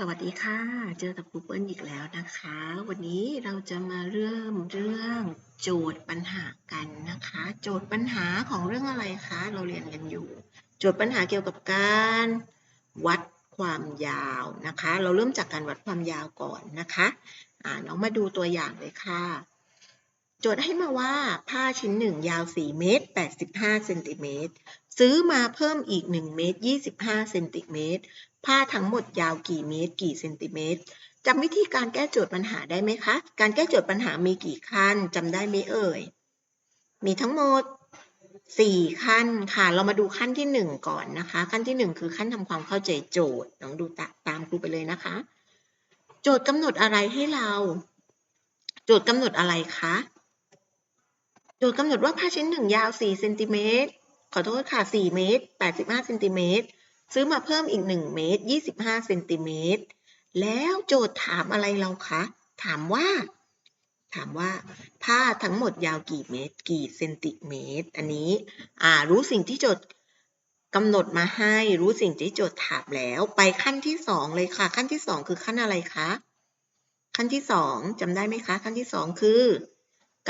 สวัสดีค่ะ เจอกับครูเปิ้ลอีกแล้วนะคะ วันนี้เราจะมาเริ่มเรื่องโจทย์ปัญหากันนะคะ โจทย์ปัญหาของเรื่องอะไรคะ เราเรียนกันอยู่ โจทย์ปัญหาเกี่ยวกับการวัดความยาวนะคะ เราเริ่มจากการวัดความยาวก่อนนะคะอ่าน้องมาดูตัวอย่างเลยค่ะ โจทย์ให้มาว่าผ้าชิ้นหนึ่งยาว 4 เมตร 85 เซนติเมตร ซื้อมาเพิ่มอีก1เมตร25เซนติเมตรผ้าทั้งหมดยาวกี่เมตร กี่เซนติเมตรจำวิธีการแก้โจทย์ปัญหาได้ไหมคะ การแก้โจทย์ปัญหามีกี่ขั้นจำได้ไหมเอ่ย มีทั้งหมด 4 ขั้นค่ะ เรามาดูขั้นที่ 1 ก่อนนะคะ ขั้นที่ 1 คือขั้นทำความเข้าใจโจทย์น้องดูตาตามครูไปเลยนะคะ โจทย์กำหนดอะไรให้เรา โจทย์กำหนดอะไรคะ โจทย์กำหนดว่าผ้าชิ้นหนึ่งยาว4เซนติเมตร ขอโทษค่ะ 4 เมตร 85เซนติเมตร ซื้อมาเพิ่มอีก 1 เมตร 25เซนติเมตร แล้วโจทย์ถามอะไรเราคะ ถามว่า ถามว่า ผ้าทั้งหมดยาวกี่เมตร กี่เซนติเมตร อันนี้ อ่า รู้สิ่งที่โจทย์กำหนดมาให้ รู้สิ่งที่โจทย์ถามแล้ว ไปขั้นที่ 2 เลยค่ะ ขั้นที่ 2 คือขั้นอะไรคะ ขั้นที่ 2จำได้ไหมคะ ขั้นที่ 2 คือ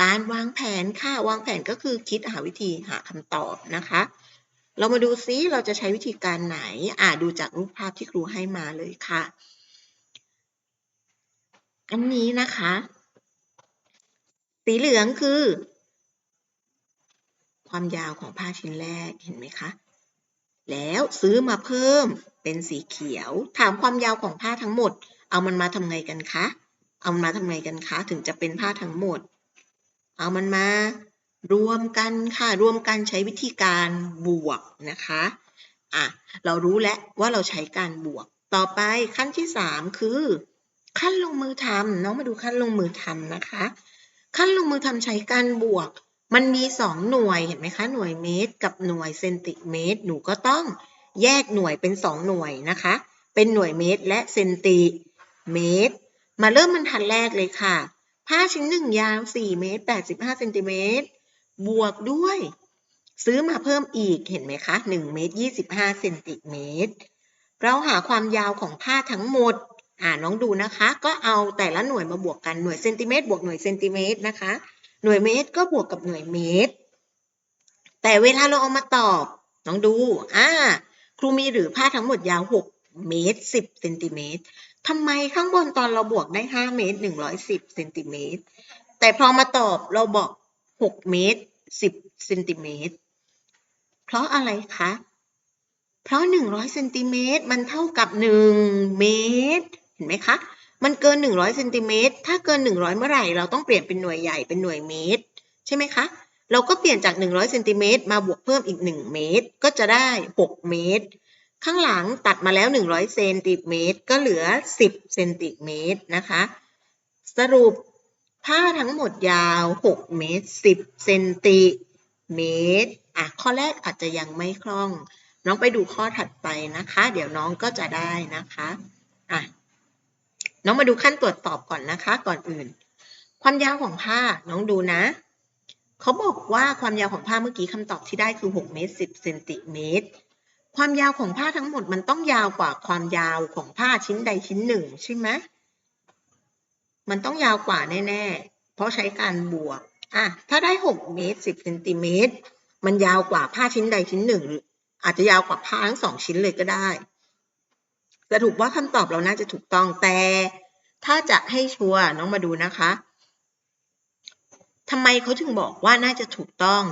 การวางแผนค่ะวางแผนก็คือคิดหาวิธีหาคำตอบนะคะ เรามาดูซิเราจะใช้วิธีการไหนอ่าดูจากรูปภาพที่ครูให้มาเลยค่ะ อันนี้นะคะ สีเหลืองคือ ความยาวของผ้าชิ้นแรกเห็นไหมคะแล้วซื้อมาเพิ่มเป็นสีเขียว ถามความยาวของผ้าทั้งหมด เอามันมาทำไงกันคะ เอามันมาทำไงกันคะ ถึงจะเป็นผ้าทั้งหมด เอามันมารวมกันค่ะ รวมกันใช้วิธีการบวกนะคะ อะ เรารู้แล้วว่าเราใช้การบวก ต่อไปขั้นที่ 3 คือ ขั้นลงมือทำน้องมาดูขั้นลงมือทำนะคะ ขั้นลงมือทำใช้การบวก มันมี 2 หน่วยเห็นไหมคะ หน่วยเมตร กับหน่วยเซนติเมตร หนูก็ต้องแยกหน่วยเป็น 2 หน่วยนะคะ เป็นหน่วยเมตรและเซนติเมตร มาเริ่มบรรทัดแรกเลยค่ะ ผ้าชิ้นหนึ่งยาว 4 เมตร 85เซนติเมตร บวกด้วย ซื้อมาเพิ่มอีก เห็นไหมคะ 1 เมตร 25เซนติเมตร เราหาความยาวของผ้าทั้งหมด อ่าน้องดูนะคะ ก็เอาแต่ละหน่วยมาบวกกัน หน่วยเซนติเมตร บวกหน่วยเซนติเมตรนะคะ หน่วยเมตรก็บวกกับหน่วยเมตร แต่เวลาเราเอามาตอบ น้องดู อ่า ครูมีหรือผ้าทั้งหมดยาว 6 เมตร 10เซนติเมตรทำไมข้างบนตอนเราบวกได้ 5 เมตร 110เซนติเมตร แต่พอมาตอบเราบอก 6 เมตร 10เซนติเมตร เพราะอะไรคะ เพราะ 100เซนติเมตรมันเท่ากับ 1 เมตร เห็นไหมคะ มันเกิน 100เซนติเมตร ถ้าเกิน 100 เมื่อไหร่ เราต้องเปลี่ยนเป็นหน่วยใหญ่เป็นหน่วยเมตร ใช่ไหมคะ เราก็เปลี่ยนจาก 100เซนติเมตรมาบวกเพิ่มอีก 1 เมตร ก็จะได้ 6 เมตร ข้างหลังตัดมาแล้ว 100 เซนติเมตร ก็เหลือ 10 เซนติเมตรนะคะ สรุปผ้าทั้งหมดยาว 6 เมตร 10 เซนติเมตรอะข้อแรกอาจจะยังไม่คล่อง น้องไปดูข้อถัดไปนะคะ เดี๋ยวน้องก็จะได้นะคะอะน้องมาดูขั้นตรวจสอบก่อนนะคะ ก่อนอื่น ความยาวของผ้าน้องดูนะเขาบอกว่าความยาวของผ้าเมื่อกี้คำตอบที่ได้คือ 6 เมตร 10 เซนติเมตร ความยาวของผ้าทั้งหมดมันต้องยาวกว่าความยาวของผ้าชิ้นใดชิ้นหนึ่งใช่ไหมมันต้องยาวกว่าแน่ๆ เพราะใช้การบวก อะ ถ้าได้ 6 เมตร 10เซนติเมตร มันยาวกว่าผ้าชิ้นใดชิ้นหนึ่ง อาจจะยาวกว่าผ้าทั้งสองชิ้นเลยก็ได้สรุปว่าคำตอบเราน่าจะถูกต้อง แต่ถ้าจะให้ชัวร์น้องมาดูนะคะทำไมเขาถึงบอกว่าน่าจะถูกต้อง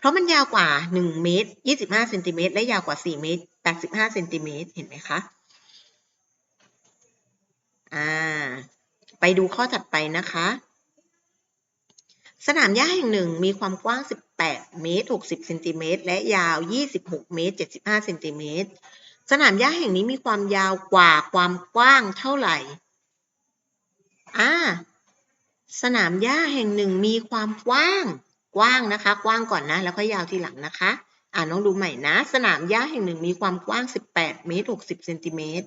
เพราะมันยาวกว่า 1 เมตร 25เซนติเมตรและยาวกว่า 4 เมตร 85เซนติเมตรเห็นไหมคะอ่าไปดูข้อถัดไปนะคะ สนามหญ้าแห่งหนึ่งมีความกว้าง 18 เมตร 60เซนติเมตรและยาว 26 เมตร 75เซนติเมตรสนามหญ้าแห่งนี้มีความยาวกว่าความกว้างเท่าไหร่อ่าสนามหญ้าแห่งหนึ่งมีความกว้าง กว้างนะคะ กว้างก่อนนะ แล้วค่อยยาวทีหลังนะคะ อ่าน้องดูใหม่นะ สนามหญ้าแห่งหนึ่งมีความกว้าง 18 เมตร 60 เซนติเมตร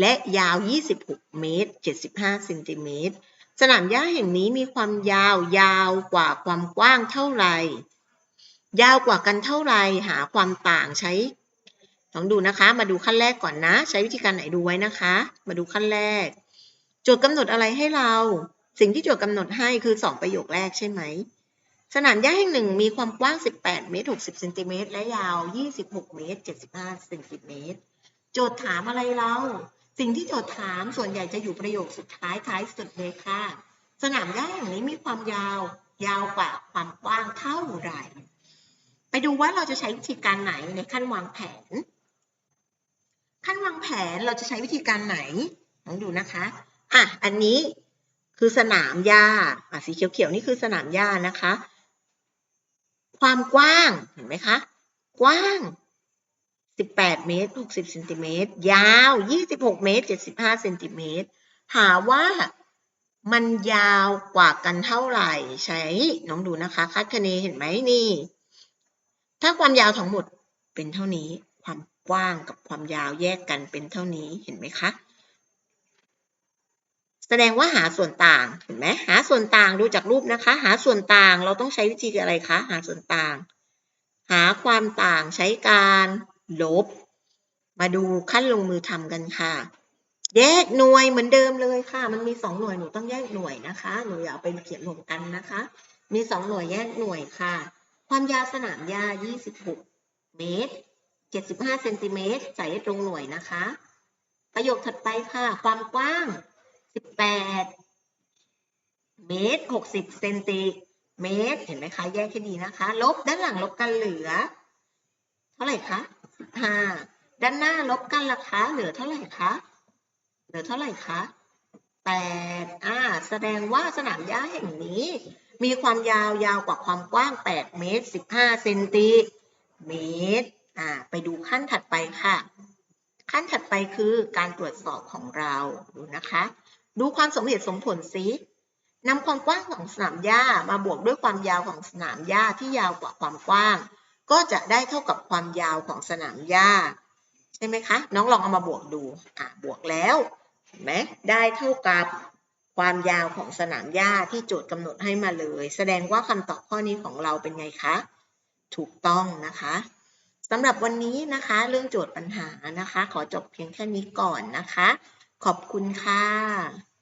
และยาว 26 เมตร 75 เซนติเมตร สนามหญ้าแห่งนี้มีความยาวยาวกว่าความกว้างเท่าไหร่ ยาวกว่ากันเท่าไหร่ หาความต่างใช้ลองดูนะคะ มาดูขั้นแรกก่อนนะ ใช้วิธีการไหนดูไว้นะคะ มาดูขั้นแรก โจทย์กำหนดอะไรให้เรา สิ่งที่โจทย์กำหนดให้คือ 2 ประโยคแรกใช่ไหม สนามหญ้าแห่งหนึ่งมีความกว้าง 18 เมตร 60 เซนติเมตร และยาว 26 เมตร 75 เซนติเมตร โจทย์ถามอะไรเรา สิ่งที่โจทย์ถามส่วนใหญ่จะอยู่ประโยคสุดท้ายท้ายสุดเลยค่ะ สนามหญ้าแห่งนี้มีความยาว ยาวกว่าความกว้างเท่าไหร่ ไปดูว่าเราจะใช้วิธีการไหนในขั้นวางแผน ขั้นวางแผนเราจะใช้วิธีการไหนลองดูนะคะ อะ อันนี้คือสนามหญ้า อะ สีเขียวๆนี่คือสนามหญ้านะคะ ความกว้างเห็นไหมคะ กว้าง 18 เมตร 60เซนติเมตร ยาว 26 เมตร 75เซนติเมตร หาว่ามันยาวกว่ากันเท่าไหร่ใช้น้องดูนะคะคาดคะเนเห็นไหมนี่ ถ้าความยาวทั้งหมดเป็นเท่านี้ ความกว้างกับความยาวแยกกันเป็นเท่านี้เห็นไหมคะ แสดงว่าหาส่วนต่างเห็นไหมหาส่วนต่างดูจากรูปนะคะ หาส่วนต่างเราต้องใช้วิธีอะไรคะหาส่วนต่าง หาความต่างใช้การลบ มาดูขั้นลงมือทำกันค่ะ แยกหน่วยเหมือนเดิมเลยค่ะ มันมีสองหน่วยหนูต้องแยกหน่วยนะคะหนูอย่าเอาไปเขียนรวมกันนะคะ มีสองหน่วยแยกหน่วยค่ะ ความยาวสนามหญ้า26 เมตร 75เซนติเมตรใส่ตรงหน่วยนะคะ ประโยคถัดไปค่ะ ความกว้าง 18 เมตร 60 เซนติเมตร เห็นไหมคะ แยกให้ดีนะคะ ลบด้านหลังลบกันเหลือ เท่าไหร่คะ15ด้านหน้าลบกันล่ะคะเหลือเท่าไหร่คะ เหลือเท่าไหร่คะ8อ่า แสดงว่าสนามหญ้าแห่งนี้ มีความยาวยาวกว่าความกว้าง 8 เมตร 15 เซนติเมตร อ่า ไปดูขั้นถัดไปค่ะ ขั้นถัดไปคือการตรวจสอบของเรา ดูนะคะ ดูความสมเหตุสมผลซินำความกว้างของสนามหญ้ามาบวกด้วยความยาวของสนามหญ้าที่ยาวกว่าความกว้าง ก็จะได้เท่ากับความยาวของสนามหญ้าใช่ไหมคะ น้องลองเอามาบวกดูอะบวกแล้วเห็นไหมได้เท่ากับความยาวของสนามหญ้าที่โจทย์กำหนดให้มาเลย แสดงว่าคำตอบข้อนี้ของเราเป็นไงคะ ถูกต้องนะคะสำหรับวันนี้นะคะ เรื่องโจทย์ปัญหานะคะ ขอจบเพียงแค่นี้ก่อนนะคะ ขอบคุณค่ะ